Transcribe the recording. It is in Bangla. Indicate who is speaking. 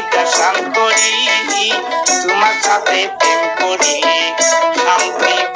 Speaker 1: কবিতা শান্তরি তোমার সাথে প্রেম করি শান্তি